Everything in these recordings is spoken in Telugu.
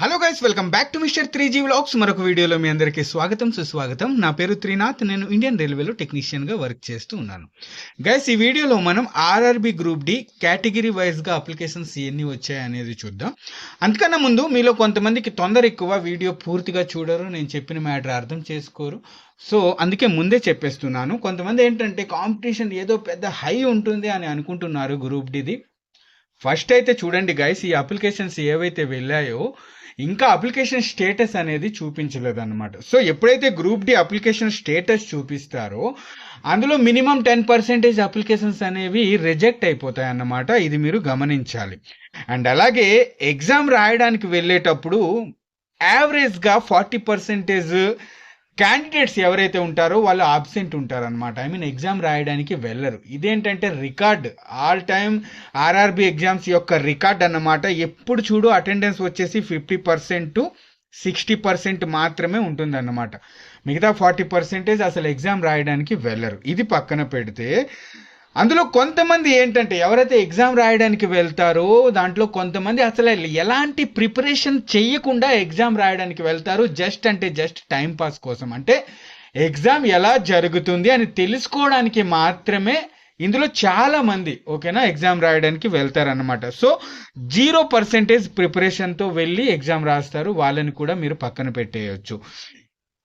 Hello guys welcome back to mister three G vlogs మరొక వీడియోలో మీ అందరికీ స్వాగతం సుస్వాగతం. నా పేరు త్రినాథ్. నేను ఇండియన్ రైల్వేలో టెక్నీషియన్గా వర్క్ చేస్తూ ఉన్నాను. గైస్ ఈ వీడియోలో మనం ఆర్ఆర్బి గ్రూప్ డి కేటగిరీ వైజ్గా అప్లికేషన్స్ ఎన్ని వచ్చాయనేది చూద్దాం. అంతకన్నా ముందు మీలో కొంతమందికి తొందర ఎక్కువ వీడియో పూర్తిగా చూడరు నేను చెప్పిన మ్యాటర్ అర్థం చేసుకోరు. సో అందుకే ముందే చెప్పేస్తున్నాను. కొంతమంది ఏంటంటే కాంపిటీషన్ ఏదో పెద్ద హై ఉంటుంది అని అనుకుంటున్నారు గ్రూప్ డిది ఫస్ట్ అయితే చూడండి గైస్ ఈ అప్లికేషన్స్ ఏవైతే వెళ్ళాయో ఇంకా అప్లికేషన్ స్టేటస్ అనేది చూపించలేదు అన్నమాట సో ఎప్పుడైతే గ్రూప్ డి అప్లికేషన్ స్టేటస్ చూపిస్తారో అందులో మినిమం టెన్ పర్సెంటేజ్ అప్లికేషన్స్ అనేవి రిజెక్ట్ అయిపోతాయి అన్నమాట ఇది మీరు గమనించాలి. అండ్ అలాగే ఎగ్జామ్ రాయడానికి వెళ్ళేటప్పుడు యావరేజ్గా ఫార్టీ పర్సెంటేజ్ క్యాండిడేట్స్ ఎవరైతే ఉంటారో వాళ్ళు ఆబ్సెంట్ ఉంటారు అనమాట ఐ మీన్ ఎగ్జామ్ రాయడానికి వెళ్ళరు. ఇదేంటంటే record. All time RRB exams యొక్క రికార్డ్ అన్నమాట. ఎప్పుడు చూడు అటెండెన్స్ వచ్చేసి fifty percent to sixty percent మాత్రమే ఉంటుందన్నమాట. మిగతా ఫార్టీ పర్సెంటేజ్ అసలు ఎగ్జామ్ రాయడానికి వెళ్ళరు. ఇది పక్కన పెడితే అందులో కొంతమంది ఏంటంటే ఎవరైతే ఎగ్జామ్ రాయడానికి వెళ్తారో దాంట్లో కొంతమంది అసలు ఎలాంటి ప్రిపరేషన్ చేయకుండా ఎగ్జామ్ రాయడానికి వెళ్తారు జస్ట్ అంటే జస్ట్ టైం పాస్ కోసం. అంటే ఎగ్జామ్ ఎలా జరుగుతుంది అని తెలుసుకోవడానికి మాత్రమే ఇందులో చాలా మంది ఓకేనా ఎగ్జామ్ రాయడానికి వెళ్తారనమాట సో జీరో పర్సెంటేజ్ ప్రిపరేషన్తో వెళ్ళి ఎగ్జామ్ రాస్తారు వాళ్ళని కూడా మీరు పక్కన పెట్టేయచ్చు.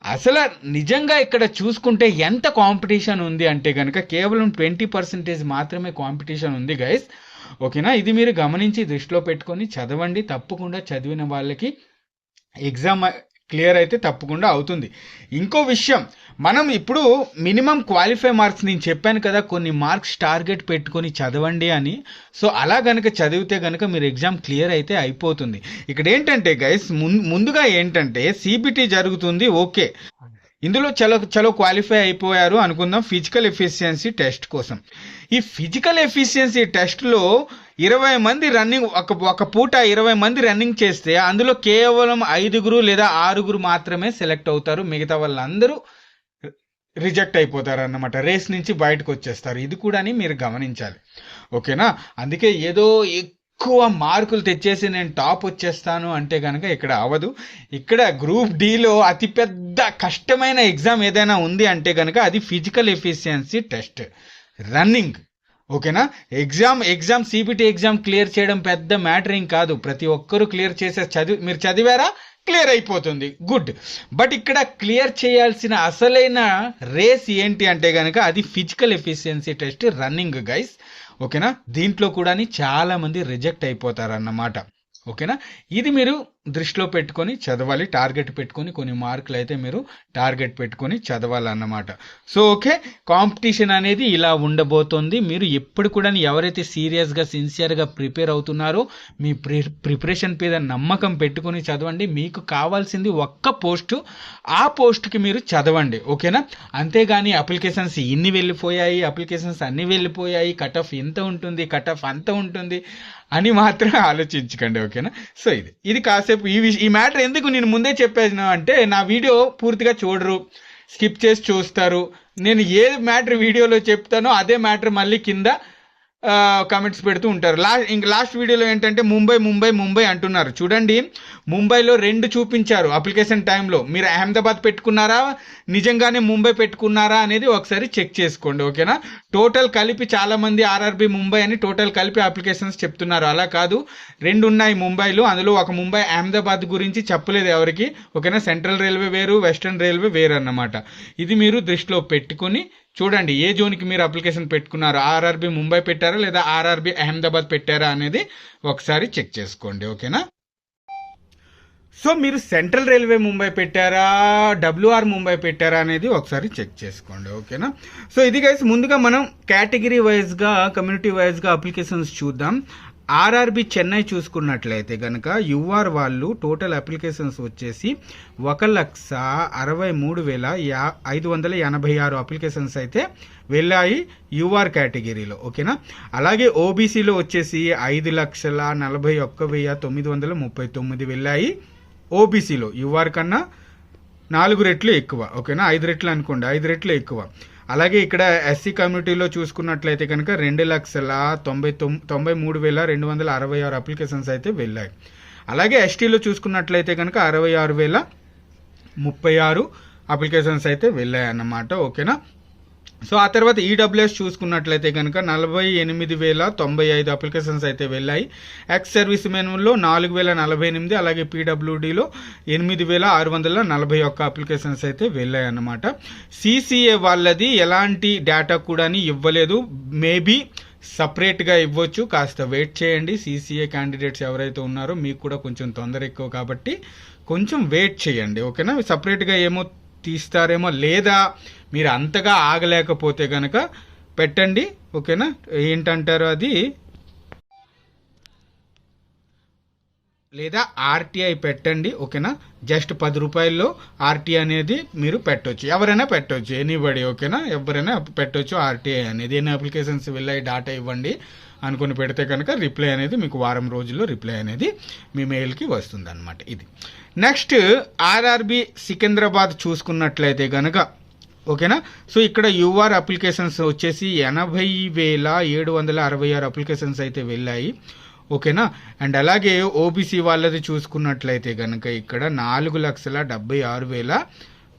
అసలు నిజంగా ఇక్కడ చూసుకుంటే ఎంత కాంపిటీషన్ ఉంది అంటే కనుక కేవలం ట్వంటీ పర్సెంటేజ్ మాత్రమే కాంపిటీషన్ ఉంది గైస్ ఓకేనా? ఇది మీరు గమనించి దృష్టిలో పెట్టుకొని చదవండి. తప్పకుండా చదివిన వాళ్ళకి ఎగ్జామ్ క్లియర్ అయితే తప్పకుండా అవుతుంది. ఇంకో విషయం మనం ఇప్పుడు మినిమం క్వాలిఫై మార్క్స్ నేను చెప్పాను కదా కొన్ని మార్క్స్ టార్గెట్ పెట్టుకొని చదవండి అని. సో అలా గనక చదివితే గనక మీరు ఎగ్జామ్ క్లియర్ అయితే అయిపోతుంది. ఇక్కడ ఏంటంటే గైస్ ముందుగా ఏంటంటే సిబిటి జరుగుతుంది ఓకే. ఇందులో చలో చలో క్వాలిఫై అయిపోయారు అనుకుందాం ఫిజికల్ ఎఫిషియన్సీ టెస్ట్ కోసం. ఈ ఫిజికల్ ఎఫిషియన్సీ టెస్ట్లో ఇరవై మంది రన్నింగ్ ఒక ఒక పూట ఇరవై మంది రన్నింగ్ చేస్తే అందులో కేవలం ఐదుగురు లేదా ఆరుగురు మాత్రమే సెలెక్ట్ అవుతారు. మిగతా వాళ్ళందరూ రిజెక్ట్ అయిపోతారు అన్నమాట రేస్ నుంచి బయటకు వచ్చేస్తారు. ఇది కూడా మీరు గమనించాలి. ఓకేనా? అందుకే ఏదో ఎక్కువ మార్కులు తెచ్చేసి నేను టాప్ వచ్చేస్తాను అంటే కనుక ఇక్కడ అవ్వదు. ఇక్కడ గ్రూప్ డిలో అతిపెద్ద కష్టమైన ఎగ్జామ్ ఏదైనా ఉంది అంటే కనుక అది ఫిజికల్ ఎఫిషియన్సీ టెస్ట్. రన్నింగ్. ఓకేనా? Exam exam CBT exam clear చేయడం పెద్ద మ్యాటరింగ్ కాదు. ప్రతి ఒక్కరూ క్లియర్ చేసే చదివి మీరు చదివారా? క్లియర్ అయిపోతుంది. గుడ్. బట్ ఇక్కడ క్లియర్ చేయాల్సిన అసలైన రేస్ ఏంటి అంటే కనుక అది physical efficiency test running guys. ఓకేనా? దీంట్లో కూడా చాలామంది రిజెక్ట్ అయిపోతారు అన్నమాట ఓకేనా? ఇది మీరు దృష్టిలో పెట్టుకొని చదవాలి టార్గెట్ పెట్టుకొని కొన్ని మార్కులు అయితే మీరు టార్గెట్ పెట్టుకొని చదవాలన్నమాట. సో ఓకే కాంపిటీషన్ అనేది ఇలా ఉండబోతోంది. మీరు ఎప్పుడు కూడా ఎవరైతే సీరియస్గా సిన్సియర్గా ప్రిపేర్ అవుతున్నారో మీ ప్రి ప్రిపరేషన్ మీద నమ్మకం పెట్టుకొని చదవండి. మీకు కావాల్సింది ఒక్క పోస్టు ఆ పోస్ట్కి మీరు చదవండి ఓకేనా? అంతేగాని అప్లికేషన్స్ ఇన్ని వెళ్ళిపోయాయి అప్లికేషన్స్ అన్ని వెళ్ళిపోయాయి కట్ ఆఫ్ ఎంత ఉంటుంది కట్ ఆఫ్ అంత ఉంటుంది అని మాత్రం ఆలోచించకండి ఓకేనా? సో ఇది. ఇది కాసేపు ఈ విషయం ఈ మ్యాటర్ ఎందుకు నేను ముందే చెప్పేసిన అంటే నా వీడియో పూర్తిగా చూడరు స్కిప్ చేసి చూస్తారు. నేను ఏ మ్యాటర్ వీడియోలో చెప్తానో అదే మ్యాటర్ మళ్ళీ కింద కామెంట్స్ పెడుతూ ఉంటారు. లాస్ట్ ఇంక లాస్ట్ వీడియోలో ఏంటంటే ముంబై ముంబై ముంబై అంటున్నారు. చూడండి ముంబైలో రెండు చూపించారు అప్లికేషన్ టైంలో. మీరు అహ్మదాబాద్ పెట్టుకున్నారా? నిజంగానే ముంబై పెట్టుకున్నారా అనేది ఒకసారి చెక్ చేసుకోండి ఓకేనా? టోటల్ కలిపి చాలా మంది ఆర్ఆర్బి ముంబై అని టోటల్ కలిపి అప్లికేషన్స్ చెప్తున్నారు. అలా కాదు రెండు ఉన్నాయి ముంబైలో. అందులో ఒక ముంబై అహ్మదాబాద్ గురించి చెప్పలేదు ఎవరికి ఓకేనా? సెంట్రల్ రైల్వే వేరు వెస్ట్రన్ రైల్వే వేరు అన్నమాట. ఇది మీరు దృష్టిలో పెట్టుకొని చూడండి ఏ జోన్కి మీరు అప్లికేషన్ పెట్టుకున్నారు ఆర్ఆర్బి ముంబై పెట్టారా లేదా ఆర్ఆర్బి అహ్మదాబాద్ పెట్టారా అనేది ఒకసారి చెక్ చేసుకోండి ఓకేనా? సో మీరు సెంట్రల్ రైల్వే ముంబై పెట్టారా డబ్ల్యూఆర్ ముంబై పెట్టారా అనేది ఒకసారి చెక్ చేసుకోండి ఓకేనా? సో ఇది గైస్ ముందుగా మనం కేటగిరీ వైజ్గా కమ్యూనిటీ వైజ్గా అప్లికేషన్స్ చూద్దాం. ఆర్ఆర్బి చెన్నై చూసుకున్నట్లయితే కనుక యుఆర్ వాళ్ళు టోటల్ అప్లికేషన్స్ వచ్చేసి ఒక లక్ష అరవై మూడు వేల యా ఐదు వందల ఎనభై ఆరు అప్లికేషన్స్ అయితే వెళ్ళాయి యుఆర్ కేటగిరీలో ఓకేనా? అలాగే ఓబీసీలో వచ్చేసి ఐదు లక్షల నలభై ఒక్క వెయ్యి తొమ్మిది వందల ముప్పై తొమ్మిది వెళ్ళాయి ఓబీసీలో యుఆర్ కన్నా నాలుగు రెట్లు ఎక్కువ ఓకేనా? ఐదు రెట్లు అనుకోండి ఐదు రెట్లు ఎక్కువ. అలాగే ఇక్కడ ఎస్సీ కమ్యూనిటీలో చూసుకున్నట్లయితే కనుక రెండు లక్షల తొంభై తొంభై మూడు వేల రెండు వందల అరవై ఆరు అప్లికేషన్స్ అయితే వెళ్ళాయి. అలాగే ఎస్టీలో చూసుకున్నట్లయితే కనుక అరవై ఆరు వేల ముప్పై ఆరు అప్లికేషన్స్ అయితే వెళ్ళాయి అన్నమాట ఓకేనా? సో ఆ తర్వాత ఈడబ్ల్యూఎస్ చూసుకున్నట్లయితే కనుక నలభై ఎనిమిది వేల తొంభై ఐదు అప్లికేషన్స్ అయితే వెళ్ళాయి. ఎక్స్ సర్వీస్ మెన్లో నాలుగు వేల నలభై ఎనిమిది అలాగే పీడబ్ల్యూడిలో ఎనిమిది వేల ఆరు వందల నలభై ఒక్క అప్లికేషన్స్ అయితే వెళ్ళాయి అన్నమాట సిసిఏ వాళ్ళది ఎలాంటి డేటా కూడా ఇవ్వలేదు. మేబీ సపరేట్గా ఇవ్వచ్చు. కాస్త వెయిట్ చేయండి. సీసీఏ క్యాండిడేట్స్ ఎవరైతే ఉన్నారో మీకు కూడా కొంచెం తొందర ఎక్కువ కాబట్టి కొంచెం వెయిట్ చేయండి. ఓకేనా సపరేట్గా ఏమో తీస్తారేమో లేదా మీరు అంతగా ఆగలేకపోతే కనుక పెట్టండి ఓకేనా? ఏంటంటారు అది? లేదా ఆర్టీఐ పెట్టండి ఓకేనా? జస్ట్ పది రూపాయల్లో ఆర్టీఐ అనేది మీరు పెట్టవచ్చు ఎవరైనా పెట్టవచ్చు ఎనీబడి ఓకేనా? ఎవరైనా పెట్టవచ్చు ఆర్టీఐ అనేది. ఎన్ని అప్లికేషన్స్ వెళ్ళాయి డాటా ఇవ్వండి. అనుకుని పెడితే కనుక రిప్లై అనేది మీకు వారం రోజుల్లో రిప్లై అనేది మీ మెయిల్కి వస్తుంది అనమాట ఇది నెక్స్ట్ ఆర్ఆర్బి సికింద్రాబాద్ చూసుకున్నట్లయితే కనుక ఓకేనా? సో ఇక్కడ యూఆర్ అప్లికేషన్స్ వచ్చేసి ఎనభై వేల ఏడు వందల అరవై ఆరు అప్లికేషన్స్ అయితే వెళ్ళాయి ఓకేనా? అండ్ అలాగే ఓబీసీ వాళ్ళది చూసుకున్నట్లయితే కనుక ఇక్కడ నాలుగు లక్షల డెబ్బై ఆరు వేల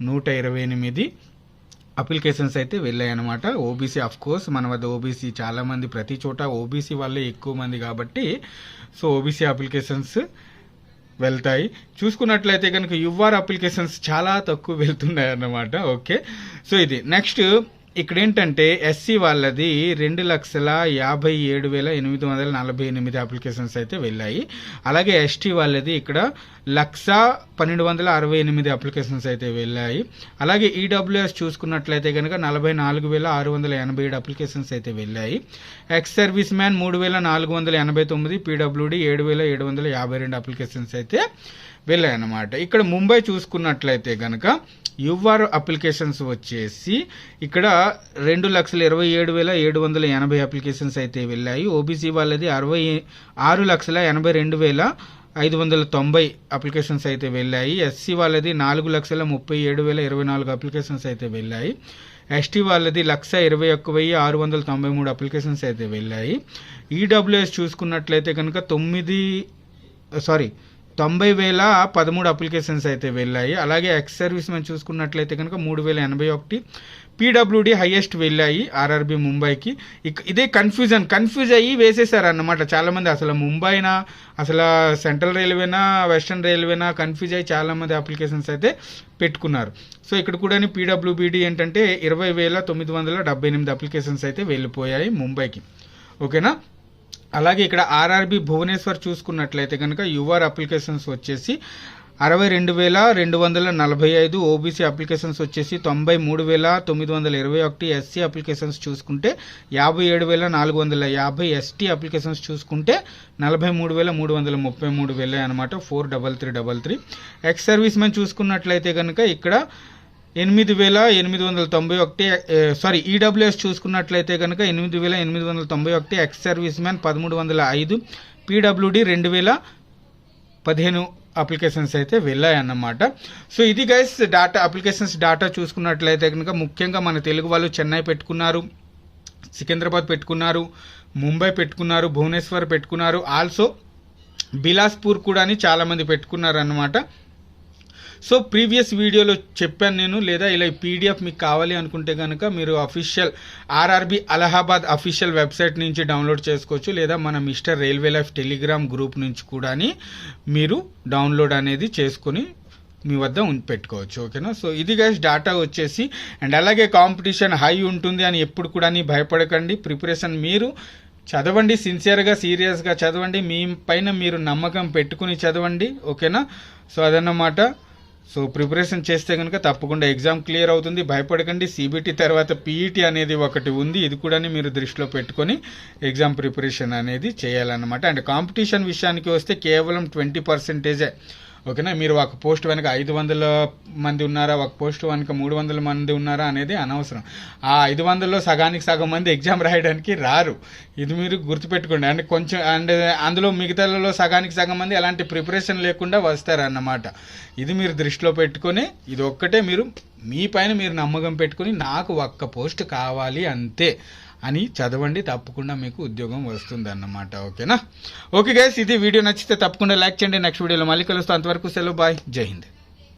నూట ఇరవై ఎనిమిది అప్లికేషన్స్ అయితే వెళ్ళాయి అనమాట ఓబీసీ అఫ్ కోర్స్ మన వద్ద ఓబీసీ చాలామంది ప్రతి చోట ఓబీసీ వాళ్ళే ఎక్కువ మంది కాబట్టి సో ఓబీసీ అప్లికేషన్స్ వెళ్తాయి. చూసుకున్నట్లయితే కనుక యువర్ అప్లికేషన్స్ చాలా తక్కువ వెళ్తున్నాయి అన్నమాట ఓకే. సో ఇది. నెక్స్ట్ ఇక్కడ ఏంటంటే ఎస్సీ వాళ్ళది రెండు లక్షల యాభై ఏడు వేల ఎనిమిది వందల నలభై ఎనిమిది అప్లికేషన్స్ అయితే వెళ్ళాయి. అలాగే ఎస్టీ వాళ్ళది ఇక్కడ లక్ష పన్నెండు వందల అరవై ఎనిమిది అప్లికేషన్స్ అయితే వెళ్ళాయి. అలాగే ఈడబ్ల్యూఎస్ చూసుకున్నట్లయితే కనుక నలభై నాలుగు వేల ఆరు వందల ఎనభై ఏడు అప్లికేషన్స్ అయితే వెళ్ళాయి. ఎక్స్ సర్వీస్ మ్యాన్ మూడు వేల నాలుగు వందల ఎనభై తొమ్మిది పీడబ్ల్యూడి ఏడు వేల ఏడు వందల యాభై రెండు అప్లికేషన్స్ అయితే వెళ్ళాయన్నమాట. ఇక్కడ ముంబై చూసుకున్నట్లయితే కనుక యువర్ అప్లికేషన్స్ వచ్చేసి ఇక్కడ రెండు లక్షల ఇరవై ఏడు వేల ఏడు వందల ఎనభై అప్లికేషన్స్ అయితే వెళ్ళాయి. ఓబీసీ వాళ్ళది అరవై ఆరు లక్షల ఎనభై రెండు వేల ఐదు వందల తొంభై అప్లికేషన్స్ అయితే వెళ్ళాయి. ఎస్సీ వాళ్ళది నాలుగు లక్షల ముప్పై ఏడు వేల ఇరవై నాలుగు అప్లికేషన్స్ అయితే వెళ్ళాయి. ఎస్టీ వాళ్ళది లక్ష ఇరవై ఒక్క వెయ్యి ఆరు వందల తొంభై మూడు అప్లికేషన్స్ అయితే వెళ్ళాయి. ఈడబ్ల్యూఎస్ చూసుకున్నట్లయితే కనుక తొమ్మిది సారీ తొంభై వేల పదమూడు అప్లికేషన్స్ అయితే వెళ్ళాయి. అలాగే ఎక్స్ సర్వీస్ మనం చూసుకున్నట్లయితే కనుక మూడు వేల ఎనభై ఒకటి పీడబ్ల్యూడి హైయెస్ట్ వెళ్ళాయి ఆర్ఆర్బి ముంబైకి. ఇదే కన్ఫ్యూజన్ కన్ఫ్యూజ్ అయ్యి వేసేసారు అన్నమాట చాలామంది అసలు ముంబైనా అసలు సెంట్రల్ రైల్వేనా వెస్టర్న్ రైల్వేనా కన్ఫ్యూజ్ అయ్యి చాలామంది అప్లికేషన్స్ అయితే పెట్టుకున్నారు. సో ఇక్కడ కూడా పీడబ్ల్యూబీడి ఏంటంటే ఇరవై వేల తొమ్మిది వందల డెబ్బై ఎనిమిది అప్లికేషన్స్ అయితే వెళ్ళిపోయాయి ముంబైకి. ఓకేనా? అలాగే ఇక్కడ ఆర్ఆర్బి భువనేశ్వర్ చూసుకున్నట్లయితే కనుక యువర్ అప్లికేషన్స్ వచ్చేసి అరవై రెండు వేల రెండు వందల నలభై ఐదు ఓబీసీ అప్లికేషన్స్ వచ్చేసి తొంభై మూడు వేల తొమ్మిది వందల ఇరవై ఒకటి ఎస్సీ అప్లికేషన్స్ చూసుకుంటే యాభై ఏడు వేల నాలుగు వందల యాభై ఎస్టీ అప్లికేషన్స్ చూసుకుంటే నలభై మూడు వేల మూడు వందల ముప్పై మూడు వేలే అనమాట four double three double three ex servicemen చూసుకున్నట్లయితే కనుక ఇక్కడ ఎనిమిది వేల ఎనిమిది వందల తొంభై ఒకటి సారీ ఈడబ్ల్యూఎస్ చూసుకున్నట్లయితే కనుక ఎనిమిది వేల ఎనిమిది వందల తొంభై ఒకటి ఎక్స్ సర్వీస్ మ్యాన్ పదమూడు వందల ఐదు పీడబ్ల్యూడి రెండు వేల పదిహేను అప్లికేషన్స్ అయితే వెళ్ళాయి అన్నమాట సో ఇది గైస్ డాటా అప్లికేషన్స్ డాటా చూసుకున్నట్లయితే కనుక ముఖ్యంగా మన తెలుగు వాళ్ళు చెన్నై పెట్టుకున్నారు సికింద్రాబాద్ పెట్టుకున్నారు ముంబై పెట్టుకున్నారు భువనేశ్వర్ పెట్టుకున్నారు ఆల్సో బిలాస్పూర్ కూడా అని చాలామంది పెట్టుకున్నారు అన్నమాట సో ప్రీవియస్ వీడియోలో చెప్పాను నేను లేదా ఇలా పీడిఎఫ్ మీకు కావాలి అనుకుంటే కనుక మీరు official RRB Allahabad official website నుంచి డౌన్లోడ్ చేసుకోవచ్చు లేదా మన mister railway life Telegram group నుంచి కూడా మీరు డౌన్లోడ్ అనేది చేసుకొని మీ వద్ద పెట్టుకోవచ్చు ఓకేనా? సో ఇది గైస్ డాటా వచ్చేసి అండ్ అలాగే కాంపిటీషన్ హై ఉంటుంది అని ఎప్పుడు కూడా భయపడకండి. ప్రిపరేషన్ మీరు చదవండి సిన్సియర్గా సీరియస్గా చదవండి. మీ పైన మీరు నమ్మకం పెట్టుకుని చదవండి ఓకేనా? సో అదన్నమాట. సో ప్రిపరేషన్ చేస్తే కనుక తప్పకుండా ఎగ్జామ్ క్లియర్ అవుతుంది. భయపడకండి. సిబిటి తర్వాత పీఈటీ అనేది ఒకటి ఉంది. ఇది కూడా మీరు దృష్టిలో పెట్టుకొని ఎగ్జామ్ ప్రిపరేషన్ అనేది చేయాలన్నమాట. అండ్ కాంపిటీషన్ విషయానికి వస్తే కేవలం ట్వంటీ పర్సెంటేజే ఓకేనా? మీరు ఒక పోస్ట్ వెనక ఐదు వందల మంది ఉన్నారా? ఒక పోస్ట్ వెనక మూడు వందల మంది ఉన్నారా అనేది అనవసరం. ఆ ఐదు వందల్లో సగానికి సగం మంది ఎగ్జామ్ రాయడానికి రారు. ఇది మీరు గుర్తుపెట్టుకోండి. అండ్ కొంచెం అండ్ అందులో మిగతాలలో సగానికి సగం మంది ఎలాంటి ప్రిపరేషన్ లేకుండా వస్తారన్నమాట. ఇది మీరు దృష్టిలో పెట్టుకొని ఇది ఒక్కటే మీరు మీ పైన మీరు నమ్మకం పెట్టుకుని నాకు ఒక్క పోస్ట్ కావాలి అంతే. అని చదవండి తప్పకుండా మీకు ఉద్యోగం వస్తుంది అన్నమాట ఓకేనా? ఓకే గైస్ ఇది వీడియో నచ్చితే తప్పకుండా లైక్ చేయండి. నెక్స్ట్ వీడియోలో మళ్ళీ కలుస్తాం. అంతవరకు సెలవు బాయ్. జై హింద్.